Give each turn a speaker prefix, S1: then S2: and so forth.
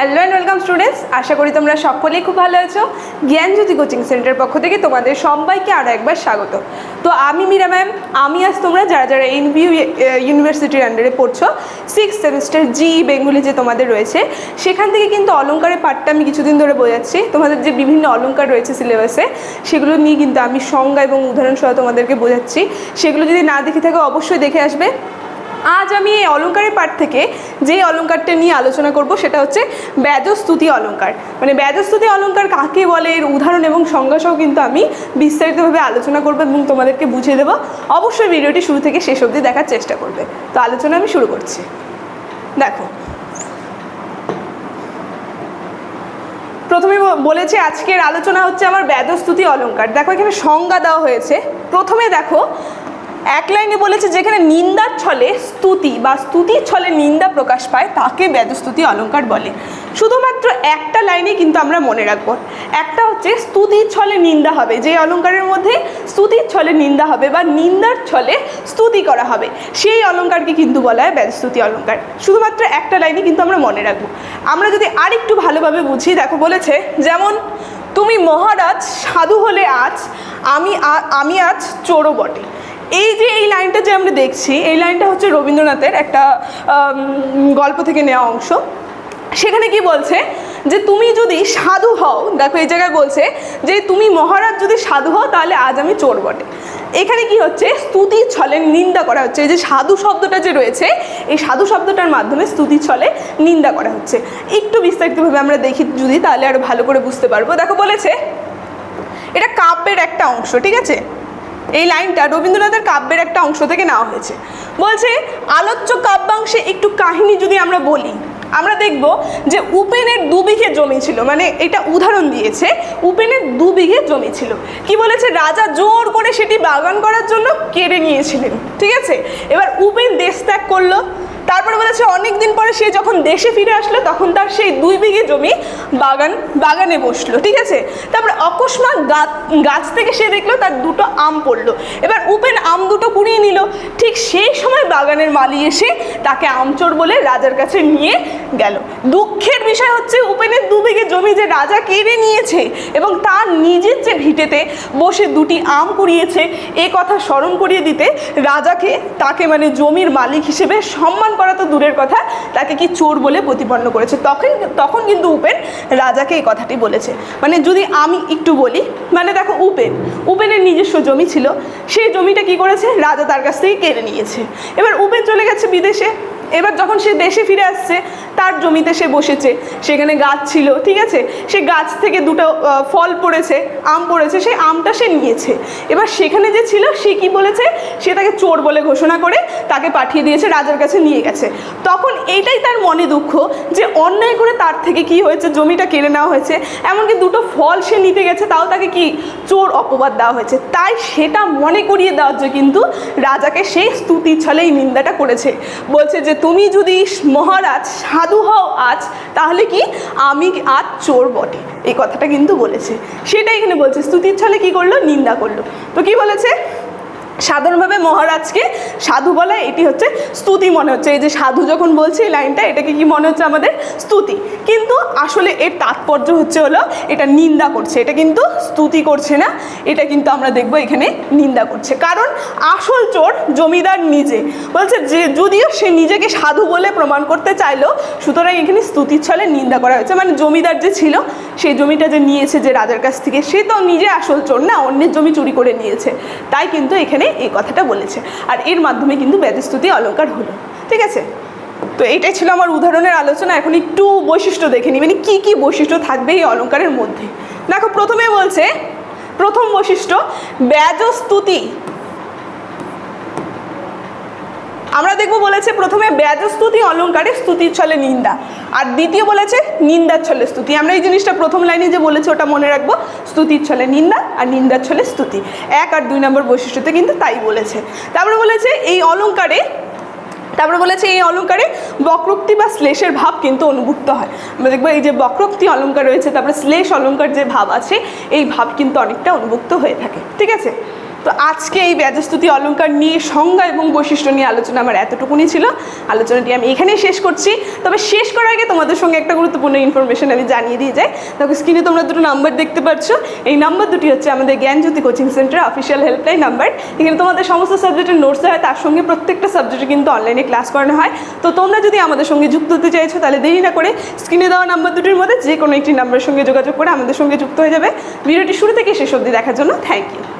S1: Hello and welcome students আশা করি তোমরা সকলেই খুব ভালো আছো। জ্ঞানজ্যোতি কোচিং সেন্টার পক্ষ থেকে তোমাদের সবাইকে আরও একবার স্বাগত। তো আমি মীরা ম্যাম, আমি আজ তোমরা যারা যারা এনবিইউ ইউনিভার্সিটির আন্ডারে পড়ছো সিক্স সেমিস্টার জি বেঙ্গলি যে তোমাদের রয়েছে, সেখান থেকে কিন্তু অলঙ্কারের পাঠটা আমি কিছুদিন ধরে বোঝাচ্ছি। তোমাদের যে বিভিন্ন অলঙ্কার রয়েছে সিলেবাসে সেগুলো নিয়ে কিন্তু আমি সংজ্ঞা এবং উদাহরণ সহ তোমাদেরকে বোঝাচ্ছি। সেগুলো যদি না দেখে থাকো, অবশ্যই দেখে আসবে। আজ আমি এই অলঙ্কারের পাঠ থেকে যে অলঙ্কারটা নিয়ে আলোচনা করব সেটা হচ্ছে ব্যাজস্তুতি অলঙ্কার। মানে ব্যাজস্তুতি অলঙ্কার কাকে বলে? এর উদাহরণ এবং সংজ্ঞাসহ কিন্তু আমি বিস্তারিতভাবে আলোচনা করব এবং তোমাদেরকে বুঝিয়ে দেবো। অবশ্যই ভিডিওটি শুরু থেকে শেষ অবধি দেখার চেষ্টা করবে। তো আলোচনা আমি শুরু করছি। দেখো। প্রথমে বলেছি আজকের আলোচনা হচ্ছে আমার ব্যাজস্তুতি অলঙ্কার। দেখো এখানে সংজ্ঞা দেওয়া হয়েছে। প্রথমে দেখো এক লাইনে বলেছে, যেখানে নিন্দার ছলে স্তুতি বা স্তুতির ছলে নিন্দা প্রকাশ পায়, তাকে ব্যাজস্তুতি অলঙ্কার বলে। শুধুমাত্র একটা লাইনে কিন্তু আমরা মনে রাখব। একটা হচ্ছে, স্তুতির ছলে নিন্দা হবে। যে অলঙ্কারের মধ্যে স্তুতির ছলে নিন্দা হবে বা নিন্দার ছলে স্তুতি করা হবে, সেই অলঙ্কারকে কিন্তু বলা হয় ব্যাজস্তুতি অলঙ্কার। শুধুমাত্র একটা লাইনে কিন্তু আমরা মনে রাখব। আমরা যদি আরেকটু ভালোভাবে বুঝি, দেখো বলেছে, যেমন, তুমি মহারাজ, সাধু হলে আজ, আমি আমি আজ চোরও বটে। এই যে এই লাইনটা যে আমরা দেখছি, এই লাইনটা হচ্ছে রবীন্দ্রনাথের একটা গল্প থেকে নেওয়া অংশ। সেখানে কি বলছে যে, তুমি যদি সাধু হও, দেখো এই জায়গায় বলছে যে, তুমি মহারাজ যদি সাধু হও, তাহলে আজ আমি চোর বটে। এখানে কি হচ্ছে? স্তুতি ছলে নিন্দা করা হচ্ছে। এই যে সাধু শব্দটা যে রয়েছে, এই সাধু শব্দটার মাধ্যমে স্তুতি ছলে নিন্দা করা হচ্ছে। একটু বিস্তারিতভাবে আমরা দেখি যদি, তাহলে আরও ভালো করে বুঝতে পারব। দেখো বলেছে, এটা কাব্যের একটা অংশ, ঠিক আছে? এই লাইনটা রবীন্দ্রনাথের কাব্যের একটা অংশ থেকে নেওয়া হয়েছে। বলছে, আলোচ্য কাব্যাংশে একটু কাহিনী যদি আমরা বলি, আমরা দেখব যে উপেনের দু বিঘে জমি ছিল মানে এটা উদাহরণ দিয়েছে, উপেনের দু বিঘে জমি ছিল। কি বলেছে? রাজা জোর করে সেটি বাগান করার জন্য কেড়ে নিয়েছিলেন। ঠিক আছে? এবার উপেন দেশ ত্যাগ করল তারপরে অনেকদিন অনেক দিন পরে সে যখন দেশে ফিরে আসলো, তখন তার সেই দুই বিঘে জমি বাগান, বাগানে বসল, ঠিক আছে? তারপরে অকস্মাৎ গাছ থেকে সে দেখল তার দুটো আম পড়ল। এবার উপেন আম দুটো কুড়িয়ে নিল। ঠিক সেই সময় বাগানের মালি এসে তাকে আমচোর বলে রাজার কাছে নিয়ে গেল। দুঃখের বিষয় হচ্ছে উপেনের দু জমি যে রাজা কেড়ে নিয়েছে এবং তার নিজের যে ভিটেতে বসে দুটি আম কুড়িয়েছে, এ কথা স্মরণ করিয়ে দিতে রাজাকে তাকে মানে জমির মালিক হিসেবে সম্মান করা তো দূরের কথা, তাকে কি চোর বলে প্রতিপন্ন করেছে? তখন তখন কিন্তু উপেন রাজাকে এই কথাটি বলেছে। মানে যদি আমি একটু বলি মানে দেখো উপেন, উপেনের নিজস্ব জমি ছিল, সেই জমিটা কি করেছে? রাজা তার কাছ থেকে কেড়ে নিয়েছে। এবার উপেন চলে গেছে বিদেশে এবার যখন সে দেশে ফিরে আসছে, তার জমিতে সে বসেছে। সেখানে গাছ ছিল, ঠিক আছে? সে গাছ থেকে দুটো ফল পড়েছে, আম পড়েছে, সেই আমটা সে নিয়েছে। এবার সেখানে যে ছিল, সে কি বলেছে? সে তাকে চোর বলে ঘোষণা করে তাকে পাঠিয়ে দিয়েছে, রাজার কাছে নিয়ে গেছে। তখন এইটাই তার মনে দুঃখ যে অন্যায় করে তার থেকে কি হয়েছে? জমিটা কেড়ে নেওয়া হয়েছে, এমনকি দুটো ফল সে নিতে গেছে, তাও তাকে কি চোর অপবাদ দেওয়া হয়েছে? তাই সেটা মনে করিয়ে দেওয়ার জন্য কিন্তু রাজাকে সেই স্তুতির ছলে এই নিন্দাটা করেছে। বলছে যে তুমি যদি মহারাজ সাধু হও আজ, তাহলে কি আমি আজ চোর বটে? এই কথাটা কিন্তু বলেছে। সেটাই এখানে বলছে। স্তুতির ছলে কি করল? নিন্দা করল। তো কি বলেছে? সাধারণভাবে মহারাজকে সাধু বলা, এটি হচ্ছে স্তুতি মনে হচ্ছে। এই যে সাধু যখন বলছে এই লাইনটা, এটাকে কি মনে হচ্ছে আমাদের? স্তুতি। কিন্তু আসলে এর তাৎপর্য হচ্ছে হলো, এটা নিন্দা করছে। এটা কিন্তু স্তুতি করছে না, এটা কিন্তু আমরা দেখব এখানে নিন্দা করছে। কারণ আসল চোর জমিদার নিজে। বলছে যে, যদিও সে নিজেকে সাধু বলে প্রমাণ করতে চাইলো, সুতরাং এখানে স্তুতির ছলে নিন্দা করা হয়েছে। মানে জমিদার যে ছিল সেই জমিটা যে নিয়েছে যে রাজার কাছ থেকে, সে তো নিজে আসল চোর না, অন্যের জমি চুরি করে নিয়েছে। তাই কিন্তু এখানে এই কথাটা বলেছে। আর এর মাধ্যমে কিন্তু ব্যাজস্তুতি অলঙ্কার হলো। ঠিক আছে? তো এটাই ছিল আমার উদাহরণের আলোচনা। এখন একটু বৈশিষ্ট্য দেখে নিই। মানে কী কী বৈশিষ্ট্য থাকবে এই অলঙ্কারের মধ্যে? দেখো, প্রথমে বলছে, প্রথম বৈশিষ্ট্য, ব্যাজস্তুতি। আমরা দেখব বলেছে প্রথমে ব্যাজস্তুতি অলঙ্কারে স্তুতির ছলে নিন্দা। আর দ্বিতীয় বলেছে নিন্দার ছলে স্তুতি। আমরা এই জিনিসটা প্রথম লাইনে যে বলেছে ওটা মনে রাখব, স্তুতির ছলে নিন্দা আর নিন্দার ছলে স্তুতি। এক আর দুই নম্বর বৈশিষ্ট্যতে কিন্তু তাই বলেছে। তারপরে বলেছে এই অলঙ্কারে, তারপরে বলেছে এই অলঙ্কারে বক্রোক্তি বা শ্লেষের ভাব কিন্তু অনুভূত হয়। আমরা দেখব এই যে বক্রোক্তি অলঙ্কার রয়েছে, তারপরে শ্লেষ অলঙ্কার যে ভাব আছে, এই ভাব কিন্তু অনেকটা অনুভুক্ত হয়ে থাকে। ঠিক আছে? তো আজকে এই ব্যাজস্তুতি অলঙ্কার নিয়ে সংজ্ঞা এবং বৈশিষ্ট্য নিয়ে আলোচনা আমার এতটুকুনি ছিল। আলোচনাটি আমি এখানেই শেষ করছি। তবে শেষ করার আগে তোমাদের সঙ্গে একটা গুরুত্বপূর্ণ ইনফরমেশন আমি জানিয়ে দিয়ে যাই। দেখো স্ক্রিনে তোমরা দুটো নাম্বার দেখতে পাচ্ছ এই নাম্বার দুটি হচ্ছে আমাদের Gyanjyoti coaching centre official helpline number এখানে তোমাদের সমস্ত সাবজেক্টের নোটস হয়। তার সঙ্গে প্রত্যেকটা সাবজেক্টে কিন্তু অনলাইনে ক্লাস করানো হয়। তো তোমরা যদি আমাদের সঙ্গে যুক্ত হতে চাইছো, তাহলে দেরি না করে স্ক্রিনে দেওয়া নাম্বার দুটির মধ্যে যে কোনো একটি নাম্বারের সঙ্গে যোগাযোগ করে আমাদের সঙ্গে যুক্ত হয়ে যাবে। ভিডিওটি শুরু থেকে শেষ অবধি দেখার জন্য থ্যাংক ইউ